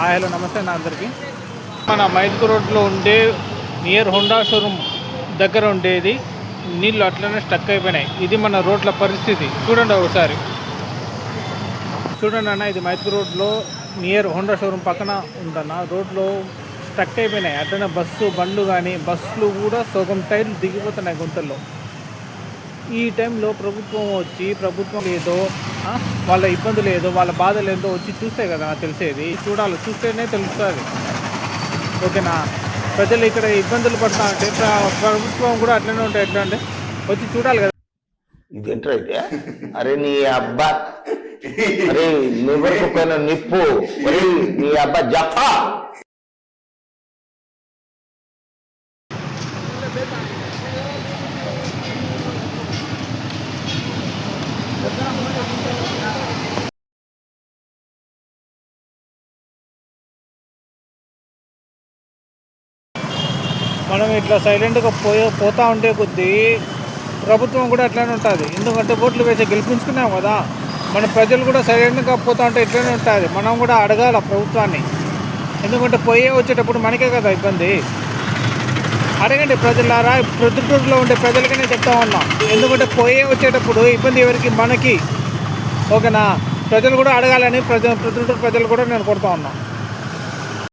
Hi hello నమస్తే నా అందరికీ. మన మైదుకు రోడ్లో ఉండే నియర్ హోండా షోరూమ్ దగ్గర ఉండేది. నీళ్ళు అట్లనే స్టక్ అయిపోయినాయి. ఇది మన రోడ్ల పరిస్థితి. చూడండి ఒకసారి. చూడండి అన్న ఇది మైదుకు రోడ్లో నియర్ హోండా షోరూమ్ పక్కన ఉందన్న. రోడ్లో స్టక్ అయిపోయినాయి. అట్లనే బస్సు బండ్లు కానీ బస్సులు కూడా సగం టైర్లు దిగిపోతున్నాయి గుంతల్లో. ఈ టైంలో ప్రభుత్వం వచ్చి ప్రభుత్వం ఏదో వాళ్ళ ఇబ్బందులు ఏదో వాళ్ళ బాధలు ఏదో వచ్చి చూస్తే కదా తెలిసేది. చూడాలి చూస్తేనే తెలుస్తుంది. ఓకేనా? ప్రజలు ఇక్కడ ఇబ్బందులు పడతా అంటే ప్రభుత్వం కూడా అట్లనే ఉంటాయి ఎట్లా అంటే వచ్చి చూడాలి కదా. ఇదేంట్రా అయితే అరే నీ అబ్బా. అరే నువ్వు పైన నిప్పు. అరే నీ అబ్బా జఫా. మనం ఇట్లా సైలెంట్గా పోయే పోతూ ఉంటే కొద్దీ ప్రభుత్వం కూడా అట్లనే ఉంటుంది. ఎందుకంటే ఓట్లు వేసి గెలిపించుకున్నాం కదా. మన ప్రజలు కూడా సైలెంట్గా పోతూ ఉంటే ఇట్లనే ఉంటుంది. మనం కూడా అడగాల ప్రభుత్వాన్ని. ఎందుకంటే పోయే వచ్చేటప్పుడు మనకే కదా ఇబ్బంది. అడగండి ప్రజలారా ప్రొద్దుటూరులో ఉండే ప్రజలకనే చెప్తా ఉన్నాం. ఎందుకంటే పోయే వచ్చేటప్పుడు ఇబ్బంది ఎవరికి? మనకి. ఓకేనా? ప్రజలు కూడా అడగాలని ప్రజ ప్రొద్దుటూరు ప్రజలు కూడా నేను కొడతా ఉన్నాను